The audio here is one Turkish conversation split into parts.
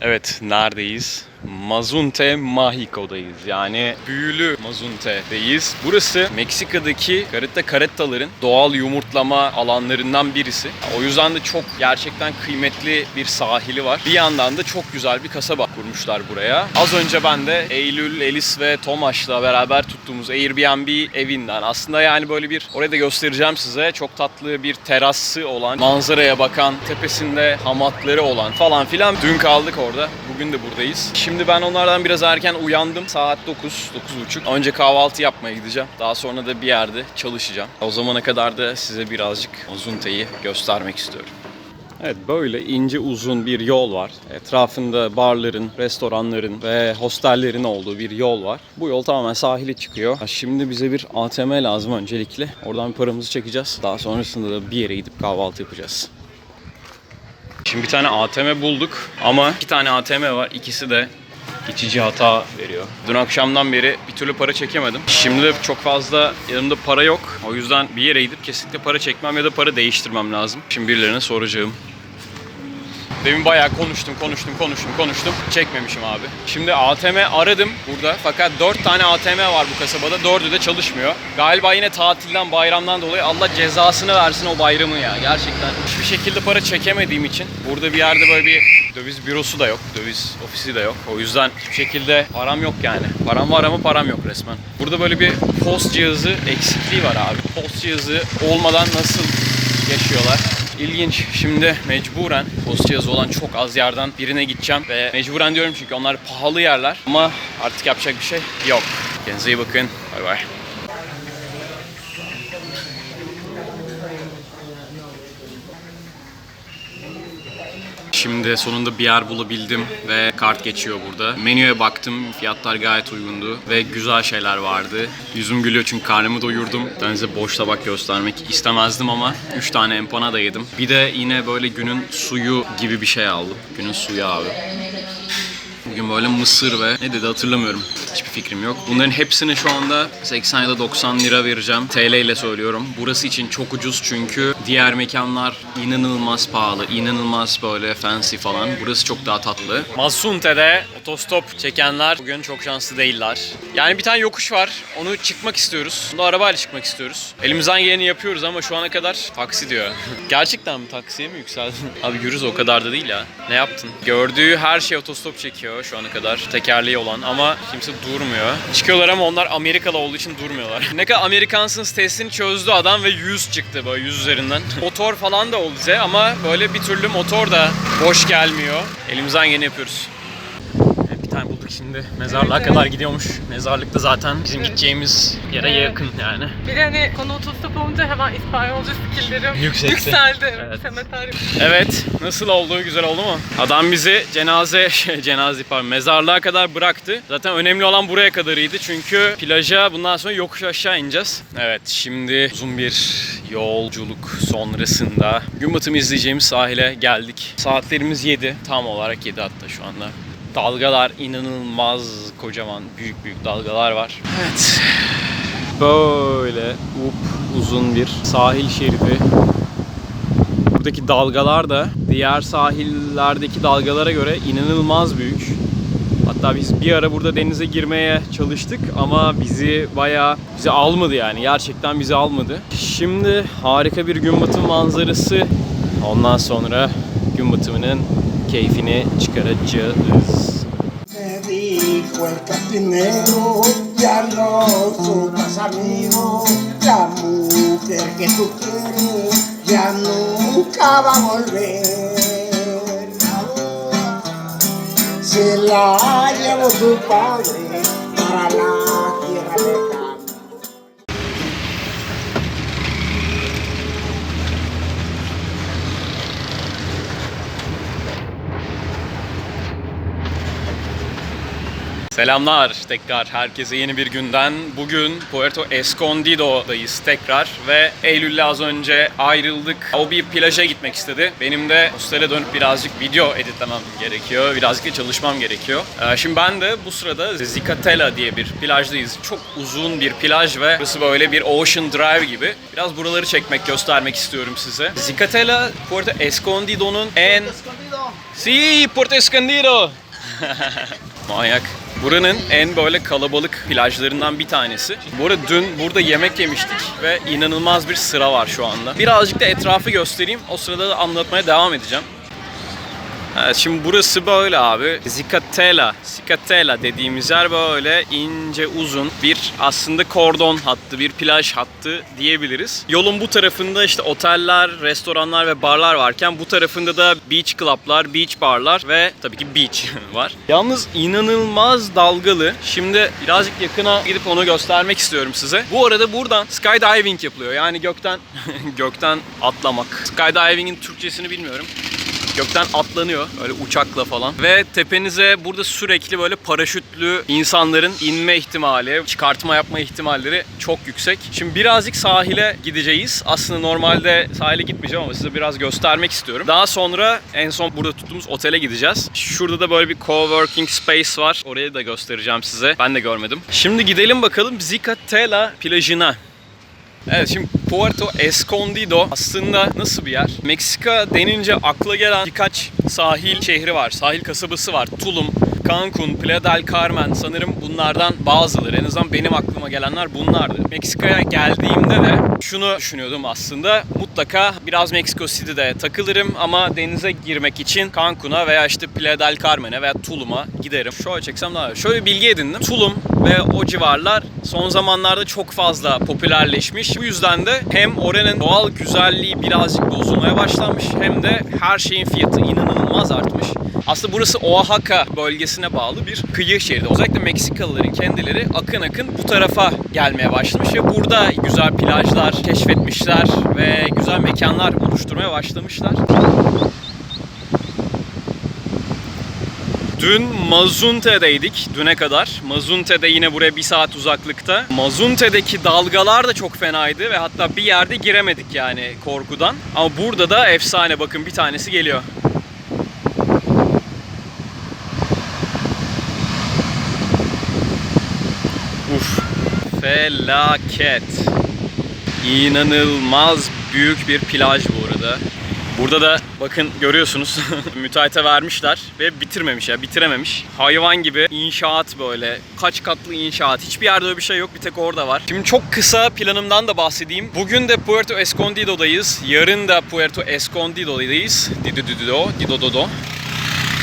Evet, neredeyiz? Mazunte Mahiko'dayız. Yani büyülü Mazunte'deyiz. Burası Meksika'daki Carita Careta'ların doğal yumurtlama alanlarından birisi. O yüzden de çok gerçekten kıymetli bir sahili var. Bir yandan da çok güzel bir kasaba kurmuşlar buraya. Az önce ben de Eylül, Elis ve Tomaş'la beraber tuttuğumuz Airbnb evinden aslında yani böyle bir oraya da göstereceğim size. Çok tatlı bir terası olan, manzaraya bakan, tepesinde hamatları olan falan filan. Dün kaldık orada. Bugün de buradayız. Şimdi ben onlardan biraz erken uyandım. Saat 9, 9.30. Önce kahvaltı yapmaya gideceğim. Daha sonra da bir yerde çalışacağım. O zamana kadar da size birazcık Ozunte'yi göstermek istiyorum. Evet böyle ince uzun bir yol var. Etrafında barların, restoranların ve hostellerin olduğu bir yol var. Bu yol tamamen sahile çıkıyor. Şimdi bize bir ATM lazım öncelikle. Oradan paramızı çekeceğiz. Daha sonrasında da bir yere gidip kahvaltı yapacağız. Şimdi bir tane ATM bulduk ama iki tane ATM var. İkisi de geçici hata veriyor. Dün akşamdan beri bir türlü para çekemedim. Şimdi de çok fazla yanımda para yok. O yüzden bir yere gidip kesinlikle para çekmem ya da para değiştirmem lazım. Şimdi birilerine soracağım. Demin bayağı konuştum, konuştum, konuştum, konuştum. Çekmemişim abi. Şimdi ATM aradım burada. Fakat 4 tane ATM var bu kasabada. 4'ü de çalışmıyor. Galiba yine tatilden, bayramdan dolayı Allah cezasını versin o bayramı ya. Gerçekten. Hiçbir şekilde para çekemediğim için burada bir yerde böyle bir döviz bürosu da yok. Döviz ofisi de yok. O yüzden hiçbir şekilde param yok yani. Param var ama param yok resmen. Burada böyle bir post cihazı eksikliği var abi. Post cihazı olmadan nasıl yaşıyorlar? İlginç. Şimdi mecburen post cihazı olan çok az yerden birine gideceğim ve mecburen diyorum çünkü onlar pahalı yerler ama artık yapacak bir şey yok. Kendinize iyi bakın. Bay bay. Şimdi sonunda bir yer bulabildim ve kart geçiyor burada. Menüye baktım, fiyatlar gayet uygundu ve güzel şeyler vardı. Yüzüm gülüyor çünkü karnımı doyurdum. Ben size boş tabak göstermek istemezdim ama 3 tane empanada yedim. Bir de yine böyle günün suyu gibi bir şey aldım. Günün suyu abi. Bugün böyle mısır ve ne dedi hatırlamıyorum. Hiçbir fikrim yok. Bunların hepsini şu anda 80 ya da 90 lira vereceğim. TL ile söylüyorum. Burası için çok ucuz çünkü diğer mekanlar inanılmaz pahalı. inanılmaz böyle fancy falan. Burası çok daha tatlı. Masunte'de otostop çekenler bugün çok şanslı değiller. Yani bir tane yokuş var. Onu çıkmak istiyoruz. Bunu arabayla çıkmak istiyoruz. Elimizden geleni yapıyoruz ama şu ana kadar taksi diyor. Gerçekten mi taksiye mi yükseldin? Abi yürüz o kadar da değil ya. Ne yaptın? Gördüğü her şey otostop çekiyor şu ana kadar. Tekerleği olan ama kimse durmuyor. Çıkıyorlar ama onlar Amerikalı olduğu için durmuyorlar. ne kadar Amerikansınız testini çözdü adam ve 100 çıktı böyle 100 üzerinden. Motor falan da bize ama böyle bir türlü motor da boş gelmiyor. Elimizden geleni yapıyoruz. Şimdi. Mezarlığa Evet, kadar gidiyormuş. Mezarlık da zaten bizim gideceğimiz yere Evet. yakın yani. Bir de hani konu otostop olunca hemen İspanyolca skilllerim Yükseldi. yükseldi. Evet. Evet, nasıl oldu? Güzel oldu mu? Adam bizi cenaze, şey, cenaze pardon, mezarlığa kadar bıraktı. Zaten önemli olan buraya kadarıydı çünkü plaja bundan sonra yokuş aşağı ineceğiz. Evet, şimdi uzun bir yolculuk sonrasında gün batımı izleyeceğimiz sahile geldik. Saatlerimiz 7, tam olarak 7 hatta şu anda. Dalgalar inanılmaz kocaman, büyük büyük dalgalar var. Evet. Böyle up uzun bir sahil şeridi Buradaki dalgalar da diğer sahillerdeki dalgalara göre inanılmaz büyük. Hatta biz bir ara burada denize girmeye çalıştık ama bizi bayağı bizi almadı yani. Gerçekten bizi almadı. Şimdi harika bir gün batımı manzarası. Ondan sonra gün batımının keyfini çıkaracağız. Dijo el cantinero, ya no somos amigos. La mujer que tú quieres ya nunca va a volver. Se la llevó tu padre Selamlar tekrar herkese yeni bir günden. Bugün Puerto Escondido'dayız tekrar ve Eylül'le az önce ayrıldık. O bir plaja gitmek istedi. Benim de hostele dönüp birazcık video editlemem gerekiyor. Birazcık da çalışmam gerekiyor. Ee, Şimdi ben de bu sırada Zicatela diye bir plajdayız. Çok uzun bir plaj ve burası böyle bir Ocean Drive gibi. Biraz buraları çekmek, göstermek istiyorum size. Zicatela, Puerto Escondido'nun en... Sí, Puerto Escondido! Manyak. Buranın en böyle kalabalık plajlarından bir tanesi. Bu dün burada yemek yemiştik ve inanılmaz bir sıra var şu anda. Birazcık da etrafı göstereyim. O sırada da anlatmaya devam edeceğim. Şimdi burası böyle abi. Zicatela, Zicatela dediğimiz yer böyle ince uzun bir aslında kordon hattı, bir plaj hattı diyebiliriz. Yolun bu tarafında işte oteller, restoranlar ve barlar varken bu tarafında da beach club'lar, beach barlar ve tabii ki beach var. Yalnız inanılmaz dalgalı. Şimdi birazcık yakına gidip onu göstermek istiyorum size. Bu arada buradan skydiving yapılıyor. Yani gökten gökten atlamak. Skydiving'in Türkçesini bilmiyorum gökten atlanıyor öyle uçakla falan ve tepenize burada sürekli böyle paraşütlü insanların inme ihtimali, çıkartma yapma ihtimalleri çok yüksek. Şimdi birazcık sahile gideceğiz. Aslında normalde sahile gitmeyeceğim ama size biraz göstermek istiyorum. Daha sonra en son burada tuttuğumuz otele gideceğiz. Şurada da böyle bir coworking space var. Orayı da göstereceğim size. Ben de görmedim. Şimdi gidelim bakalım Zicatela plajına. Evet şimdi Puerto Escondido aslında nasıl bir yer? Meksika denince akla gelen birkaç sahil şehri var. Sahil kasabası var. Tulum, Cancun, Playa del Carmen sanırım bunlardan bazıları. En azından benim aklıma gelenler bunlardı. Meksika'ya geldiğimde de şunu düşünüyordum aslında. Mutlaka biraz Mexico City'de takılırım ama denize girmek için Cancun'a veya işte Playa del Carmen'e veya Tulum'a giderim. Şöyle çeksem daha iyi. Şöyle bir bilgi edindim. Tulum ve o civarlar son zamanlarda çok fazla popülerleşmiş. Bu yüzden de hem oranın doğal güzelliği birazcık bozulmaya başlamış hem de her şeyin fiyatı inanılmaz artmış. Aslında burası Oaxaca bölgesine bağlı bir kıyı şeridi. Özellikle Meksikalıların kendileri akın akın bu tarafa gelmeye başlamış ve burada güzel plajlar keşfetmişler ve güzel mekanlar oluşturmaya başlamışlar. Dün Mazunte'deydik düne kadar. Mazunte'de yine buraya bir saat uzaklıkta. Mazunte'deki dalgalar da çok fenaydı ve hatta bir yerde giremedik yani korkudan. Ama burada da efsane bakın bir tanesi geliyor. Uf. Felaket. İnanılmaz büyük bir plaj bu arada. Burada da bakın görüyorsunuz müteahhite vermişler ve bitirmemiş ya bitirememiş. Hayvan gibi inşaat böyle kaç katlı inşaat hiçbir yerde öyle bir şey yok bir tek orada var. Şimdi çok kısa planımdan da bahsedeyim. Bugün de Puerto Escondido'dayız. Yarın da Puerto Escondido'dayız. Dido dido dido dodo.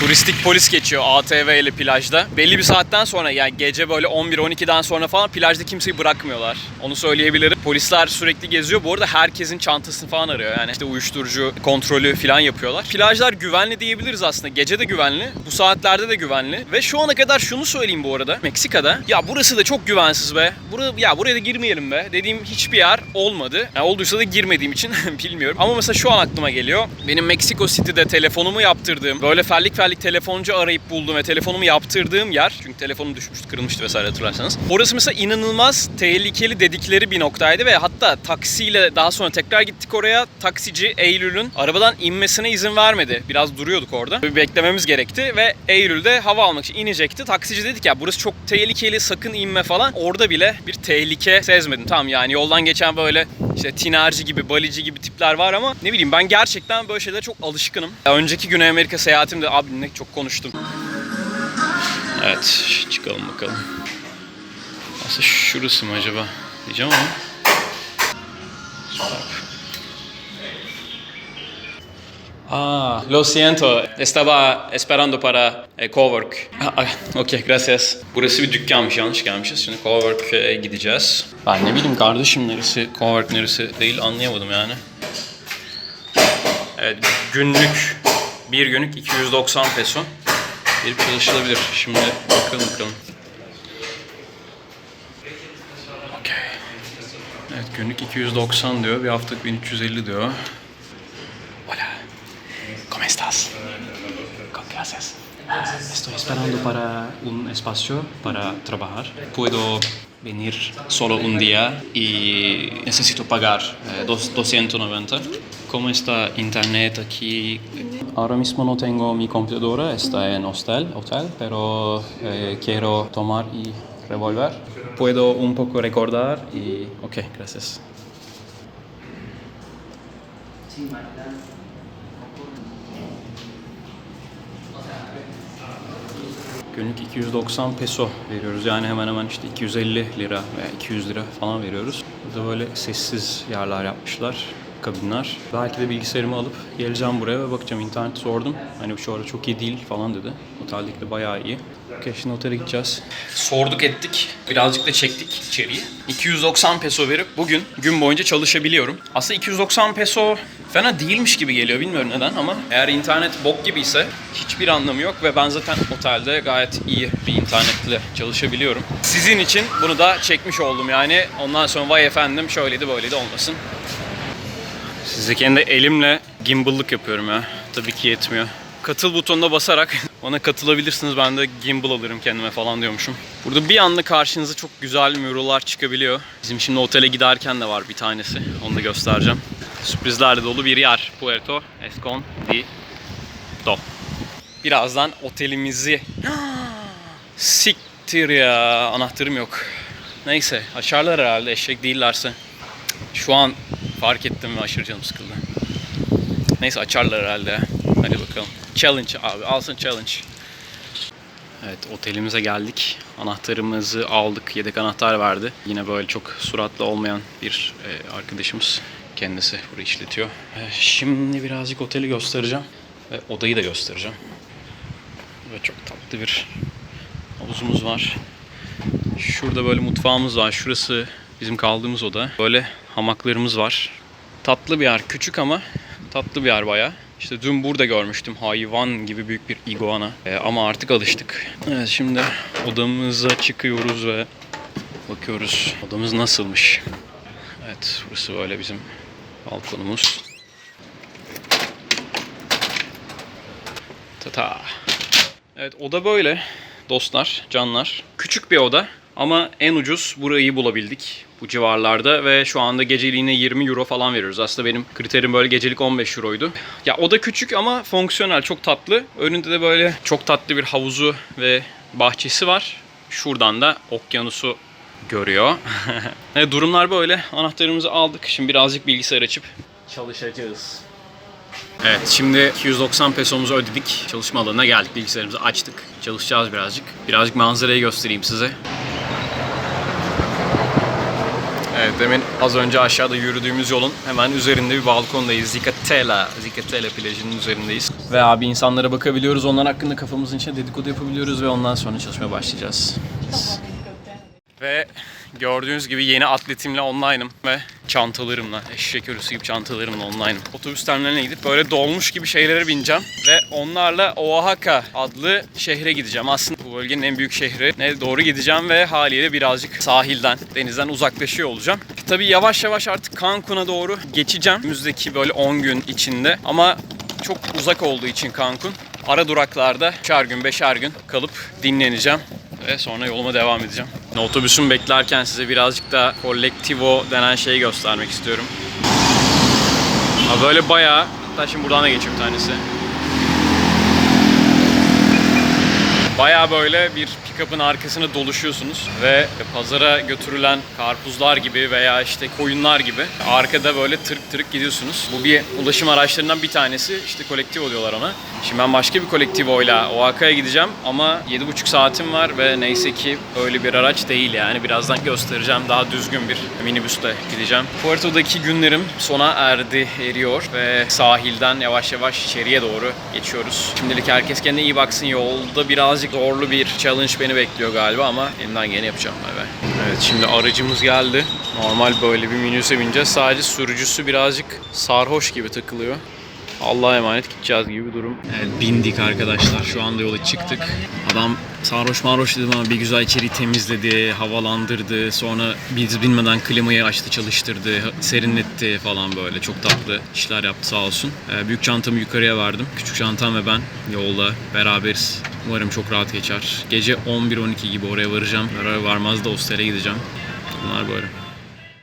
Turistik polis geçiyor ATV ile plajda. Belli bir saatten sonra yani gece böyle 11-12'den sonra falan plajda kimseyi bırakmıyorlar. Onu söyleyebilirim. Polisler sürekli geziyor. Bu arada herkesin çantasını falan arıyor. Yani işte uyuşturucu kontrolü falan yapıyorlar. Plajlar güvenli diyebiliriz aslında. Gece de güvenli. Bu saatlerde de güvenli. Ve şu ana kadar şunu söyleyeyim bu arada. Meksika'da ya burası da çok güvensiz be. Bura, ya buraya da girmeyelim be. Dediğim hiçbir yer olmadı. Yani olduysa da girmediğim için bilmiyorum. Ama mesela şu an aklıma geliyor. Benim Meksiko City'de telefonumu yaptırdığım, böyle fellik fellik telefoncu arayıp buldum ve telefonumu yaptırdığım yer. Çünkü telefonum düşmüştü, kırılmıştı vesaire hatırlarsanız. Orası mesela inanılmaz tehlikeli dedikleri bir noktaydı ve hatta taksiyle daha sonra tekrar gittik oraya. Taksici Eylül'ün arabadan inmesine izin vermedi. Biraz duruyorduk orada. Bir beklememiz gerekti ve Eylül'de hava almak için inecekti. Taksici dedik ya burası çok tehlikeli sakın inme falan. Orada bile bir tehlike sezmedim. Tamam yani yoldan geçen böyle işte tinerci gibi, balici gibi tipler var ama ne bileyim ben gerçekten böyle şeylere çok alışkınım. Önceki Güney Amerika seyahatimde abi ne çok konuştum. Evet çıkalım bakalım. Aslında şurası mı acaba diyeceğim ama. Ah, lo siento. Estaba esperando para eh, cowork. Ah, ah, ok, gracias. Burası bir dükkanmış, yanlış gelmişiz. Şimdi cowork'e gideceğiz. Ben ne bileyim kardeşim neresi, cowork neresi değil anlayamadım yani. Evet, günlük, bir günlük 290 peso. Bir çalışılabilir. Şimdi bakalım bakalım. Okey. Evet, günlük 290 diyor, bir haftalık 1350 diyor. ¿Cómo estás? ¿Con qué haces? Estoy esperando para un espacio para trabajar. Puedo venir solo un día y necesito pagar eh, dos- 290. ¿Cómo está internet aquí? Ahora mismo no tengo mi computadora, está en hostel, hotel, pero eh, quiero tomar y revolver. Puedo un poco recordar y... Ok, gracias. Günlük 290 peso veriyoruz. Yani hemen hemen işte 250 lira veya 200 lira falan veriyoruz. Burada böyle sessiz yerler yapmışlar kabinler. Belki de bilgisayarımı alıp geleceğim buraya ve bakacağım. İnternet sordum. Hani şu ara çok iyi değil falan dedi. Oteldeki de bayağı iyi. Okey şimdi otele gideceğiz. Sorduk ettik. Birazcık da çektik içeriği. 290 peso verip bugün gün boyunca çalışabiliyorum. Aslında 290 peso fena değilmiş gibi geliyor bilmiyorum neden ama eğer internet bok gibiyse hiçbir anlamı yok ve ben zaten otelde gayet iyi bir internetle çalışabiliyorum. Sizin için bunu da çekmiş oldum yani. Ondan sonra vay efendim şöyleydi böyleydi olmasın. Size kendi elimle gimbal'lık yapıyorum ya. Tabii ki yetmiyor. Katıl butonuna basarak ona katılabilirsiniz. Ben de gimbal alırım kendime falan diyormuşum. Burada bir anda karşınıza çok güzel mural'lar çıkabiliyor. Bizim şimdi otele giderken de var bir tanesi. Onu da göstereceğim. Sürprizlerle dolu bir yer. Puerto Escondido. Birazdan otelimizi... Siktir ya. Anahtarım yok. Neyse açarlar herhalde eşek değillerse. Şu an fark ettim ve aşırı canım sıkıldı. Neyse açarlar herhalde. Hadi bakalım. Challenge abi alsın challenge. Evet otelimize geldik. Anahtarımızı aldık. Yedek anahtar verdi. Yine böyle çok suratlı olmayan bir e, arkadaşımız. Kendisi burayı işletiyor. E, şimdi birazcık oteli göstereceğim. Ve odayı da göstereceğim. Ve çok tatlı bir havuzumuz var. Şurada böyle mutfağımız var. Şurası bizim kaldığımız oda. Böyle hamaklarımız var. Tatlı bir yer. Küçük ama tatlı bir yer baya. İşte dün burada görmüştüm hayvan gibi büyük bir iguana. Ee, ama artık alıştık. Evet şimdi odamıza çıkıyoruz ve bakıyoruz odamız nasılmış. Evet burası böyle bizim balkonumuz. Tata. Evet oda böyle dostlar, canlar. Küçük bir oda ama en ucuz burayı bulabildik bu civarlarda ve şu anda geceliğine 20 euro falan veriyoruz. Aslında benim kriterim böyle gecelik 15 euroydu. Ya oda küçük ama fonksiyonel, çok tatlı. Önünde de böyle çok tatlı bir havuzu ve bahçesi var. Şuradan da okyanusu görüyor. durumlar böyle. Anahtarımızı aldık. Şimdi birazcık bilgisayar açıp çalışacağız. Evet şimdi 290 pesomuzu ödedik. Çalışma alanına geldik. Bilgisayarımızı açtık. Çalışacağız birazcık. Birazcık manzarayı göstereyim size. Evet demin az önce aşağıda yürüdüğümüz yolun hemen üzerinde bir balkondayız. Zicatela, Zicatela plajının üzerindeyiz. Ve abi insanlara bakabiliyoruz. Onlar hakkında kafamızın içine dedikodu yapabiliyoruz ve ondan sonra çalışmaya başlayacağız. Ve gördüğünüz gibi yeni atletimle online'ım ve çantalarımla, eşek örüsü gibi çantalarımla online'ım. Otobüs terminaline gidip böyle dolmuş gibi şeylere bineceğim ve onlarla Oaxaca adlı şehre gideceğim. Aslında bu bölgenin en büyük şehrine doğru gideceğim ve haliyle birazcık sahilden, denizden uzaklaşıyor olacağım. Tabii yavaş yavaş artık Cancun'a doğru geçeceğim. Önümüzdeki böyle 10 gün içinde ama çok uzak olduğu için Cancun ara duraklarda 3'er gün, 5'er gün kalıp dinleneceğim ve sonra yoluma devam edeceğim. Otobüsümü beklerken size birazcık da Collectivo denen şeyi göstermek istiyorum. Ha böyle bayağı, hatta şimdi buradan da geçiyor bir tanesi. Bayağı böyle bir pick-up'ın arkasına doluşuyorsunuz ve pazara götürülen karpuzlar gibi veya işte koyunlar gibi arkada böyle tırk tırk gidiyorsunuz. Bu bir ulaşım araçlarından bir tanesi. İşte Collectivo diyorlar ona. Şimdi ben başka bir Collectivo ile Oaxaca'ya gideceğim ama 7,5 saatim var ve neyse ki öyle bir araç değil yani. Birazdan göstereceğim. Daha düzgün bir minibüsle gideceğim. Puerto'daki günlerim sona erdi, eriyor ve sahilden yavaş yavaş içeriye doğru geçiyoruz. Şimdilik herkes kendine iyi baksın. Yolda birazcık zorlu bir challenge beni bekliyor galiba ama elimden geleni yapacağım. Bay. Evet şimdi aracımız geldi. Normal böyle bir minibüse bineceğiz. Sadece sürücüsü birazcık sarhoş gibi takılıyor. Allah'a emanet gideceğiz gibi bir durum. Evet bindik arkadaşlar. Şu anda yola çıktık. Adam sarhoş marhoş dedim ama bir güzel içeriği temizledi, havalandırdı. Sonra biz bilmeden klimayı açtı, çalıştırdı, serinletti falan böyle. Çok tatlı işler yaptı sağ olsun. Ee, büyük çantamı yukarıya verdim. Küçük çantam ve ben yolda beraberiz. Umarım çok rahat geçer. Gece 11-12 gibi oraya varacağım. Varar varmaz da hostele gideceğim. Bunlar böyle.